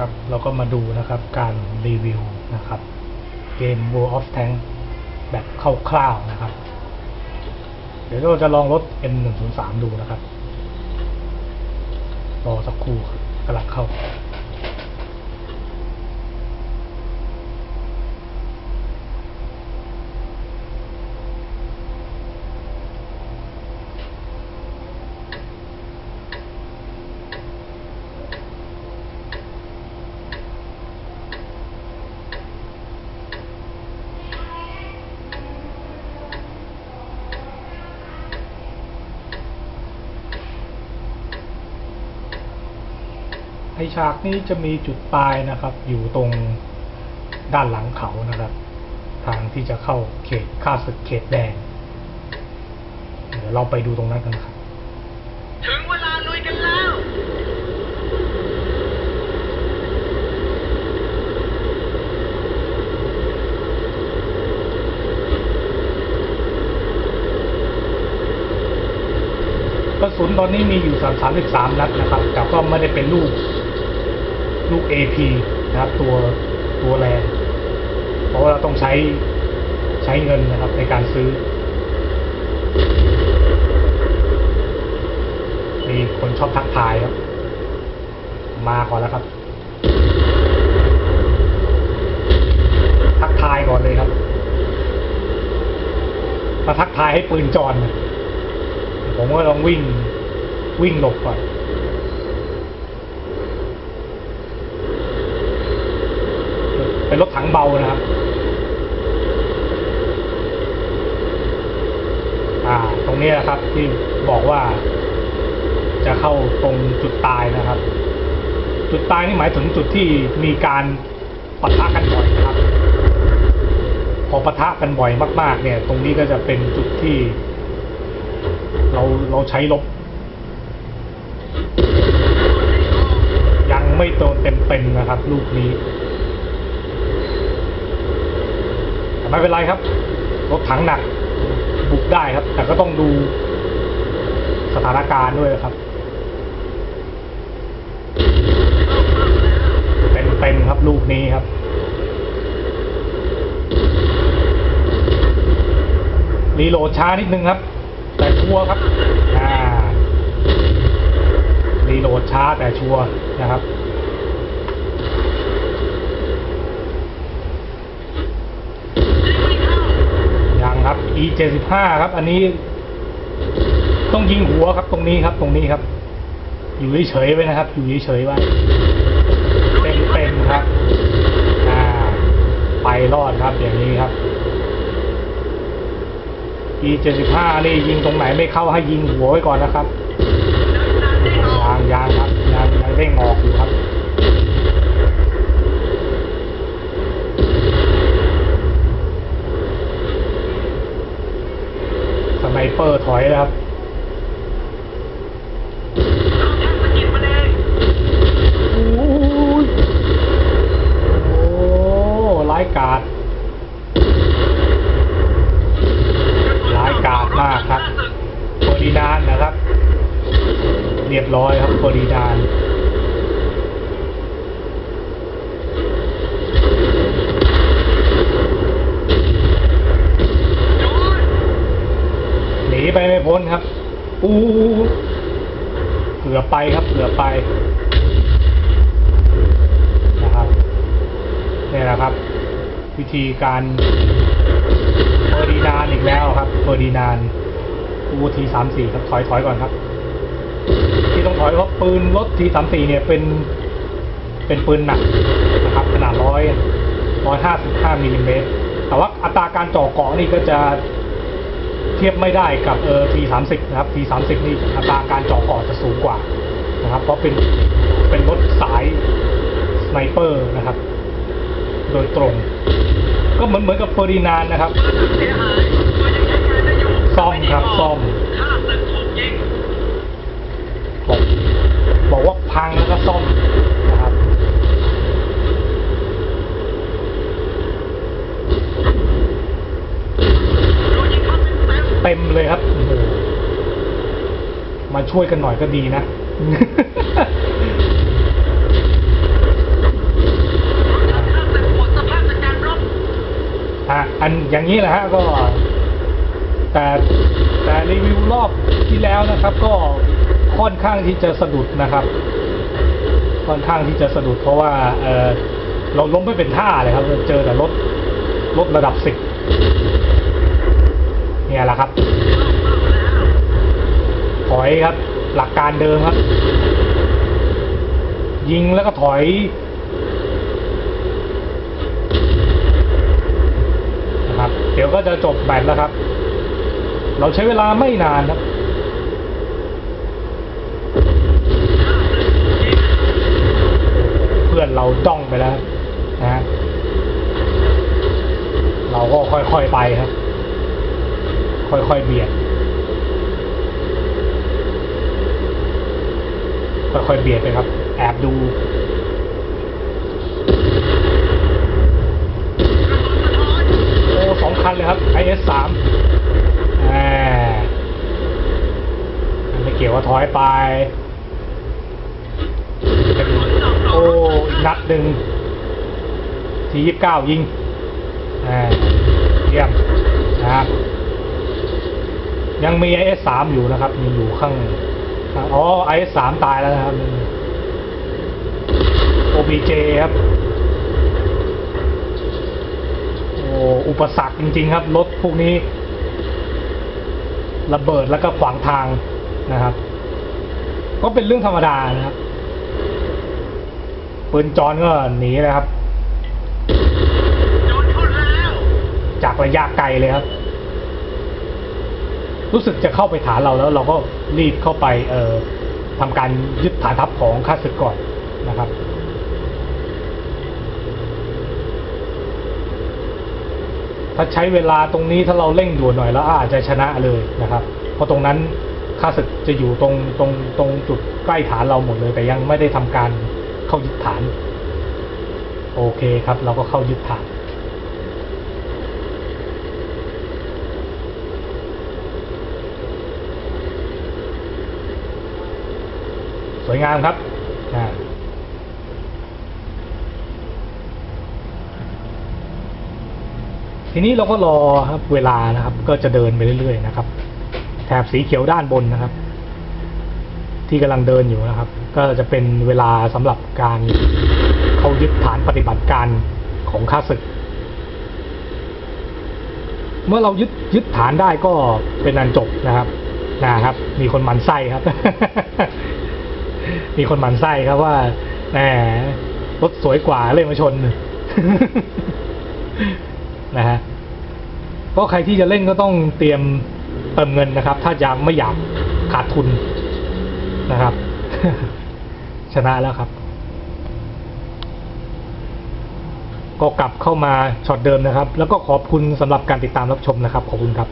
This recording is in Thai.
ครับ เราก็มาดูนะครับการรีวิวนะครับ เกม World of Tank แบบคร่าวๆนะครับ เดี๋ยวเราจะลองรถ M103 ดูนะครับ รอสักครู่ครับกำลังเข้า ไอฉากนี้จะมีจุดตายนะครับ อยู่ตรงด้านหลังเขานะครับ ทางที่จะเข้าเขตข้าศึกเขตแดง เดี๋ยวเราไปดูตรงนั้นกันครับ ถึงเวลาลุยกันแล้ว กระสุนตอนนี้มีอยู่33นัดนะครับ แต่ก็ไม่ได้เป็นลูก ลูก AP นะครับตัวตัวแรงเพราะว่าเราต้องใช้ใช้เงินนะครับในการซื้อมีคนชอบทักทายครับ มาก่อนแล้วครับ ทักทายก่อนเลยครับมาทักทายให้ปืนจอนผมก็ลองวิ่งวิ่งหลบก่อน เป็นรถถังเบานะครับ อ่า ตรงนี้นะครับที่บอกว่า จะเข้าตรงจุดตายนะครับ จุดตายนี่หมายถึงจุดที่มีการปะทะกันบ่อยนะครับ พอปะทะกันบ่อยมาก ๆ เนี่ย ตรงนี้ก็จะเป็นจุดที่ เราเราใช้ลบ ยังไม่โดนเต็มๆนะครับ ลูกนี้แต่ ไม่เป็นไรครับ รถถังหนัก บุกได้ครับ แต่ก็ต้องดูสถานการณ์ด้วยครับเต็มๆครับลูกนี้ครับรีโหลดช้านิดนึงครับ แต่ชัวร์ครับอ่ารีโหลดช้าแต่ชัวร์นะครับ ยังครับ e 7 5ครับ อันนี้ ต้องยิงหัวครับ ตรงนี้ครับ ตรงนี้ครับ อยู่เฉยๆไว้นะครับ อยู่เฉยๆไว้เต็มๆครับ อ่า ไปรอดครับ อย่างนี้ครับ e 7 5นี่ยิงตรงไหนไม่เข้าให้ยิงหัวไว้ก่อนนะครับยางยางครับยางยังเร่งออกอยู่ครับ สไน เปอร์ถอยแล้วครับโอ้ยโอ้ร้ายกาดร้ายกาดมากครับเฟอร์ดินานด์นะครับ เรียบร้อยครับเฟอร์ดินานด์หนี ไปไม่พ้นครับอู้เกือบไปครับเกือบไปนะครับนี่แหละครับ วิธีการเฟอร์ดินานอีกแล้วครับเฟอร์ดินานอูทีสามสี่ครับถอยถอยก่อนครับ ที่ต้องถอยเพราะปืนรถทีสามสี่เนี่ยเป็นเป็นปืนหนักนะครับ ขนาดร้อยร้อยห้าสิบห้ามิลลิเมตรแต่ว่าอัตราการจ่อเกาะนี่ก็จะ เทียบไม่ได้กับเออทีสามสิบนะครับทีสามสิบนี่อัตราการเจ่อเกาะจะสูงกว่านะครับ เพราะเป็นเป็นรถสายสไนเปอร์นะครับ โดยตรง ก็เหมือนเหมือนกับเฟอร์ดินานนะครับซ่อมครับซ่อมบอกบอกว่าพังแล้วก็ซ่อม เต็มเลยครับมาช่วยกันหน่อยก็ดีนะอะอันอย่างนี้แหละฮะก็ แต่แต่รีวิวรอบที่แล้วนะครับ ก็ค่อนข้างที่จะสะดุดนะครับ ค่อนข้างที่จะสะดุด เพราะว่าเเราล้มไม่เป็นท่าเลยครับ เจอแต่รถรถระดับสิบ เนี่ยแหละครับถอยครับ หลักการเดิมครับ ยิงแล้วก็ถอยนะครับเดี๋ยวก็จะจบแบตแล้วครับ เราใช้เวลาไม่นานครับเพื่อนเราจ้องไปแล้วนะฮะเราก็ค่อยๆไปครับ ค่อยๆเบียด ค่อยๆเบียดไปครับ แอบดูโอ้สองคันเลยครับ IS สามแหมไม่เกี่ยวว่าถอยไป โอ้อีกนัดหนึ่งทียี่สิบเก้ายิงอ่เยี่ยมนะครับ ยังมี IS สามอยู่นะครับมีอยู่ข้างอ๋อ IS สามตายแล้วนะครับ OBJ ครับโอ้อุปสรรคจริง ๆ ครับรถพวกนี้ ระเบิดแล้วก็ขวางทางนะครับ ก็เป็นเรื่องธรรมดานะครับปืนจอนก็หนีเลยครับจากระยะไกลเลยครับ รู้สึกจะเข้าไปฐานเราแล้วเราก็รีบเข้าไปเอ่อทำการยึดฐานทัพของข้าศึกก่อนนะครับถ้าใช้เวลาตรงนี้ถ้าเราเร่งด่วนหน่อยแล้วอาจจะชนะเลยนะครับ เพราะตรงนั้นข้าศึกจะอยู่ตรงตรงตรงจุดใกล้ฐานเราหมดเลย แต่ยังไม่ได้ทำการเข้ายึดฐาน โอเคครับ เราก็เข้ายึดฐาน วยงามครับทีนี้เราก็รอครับเวลานะครับ ก็จะเดินไปเรื่อยๆนะครับ แถบสีเขียวด้านบนนะครับ ที่กำลังเดินอยู่นะครับ ก็จะเป็นเวลาสำหรับการเข้ายึดฐานปฏิบัติการของข้าศึก เมื่อเรายึดยึดฐานได้ก็เป็นอันจบนะครับนะครับ มีคนมันไส้ครับ มีคนหมันไส้ครับว่าแหมรถสวยกว่าเลยมาชนนะฮะก็ใครที่จะเล่นก็ต้องเตรียมเติมเงินนะครับ ถ้ายังไม่อยากขาดทุนนะครับ ชนะแล้วครับ ก็กลับเข้ามาช็อตเดิมนะครับ แล้วก็ขอบคุณสำหรับการติดตามรับชมนะครับ ขอบคุณครับ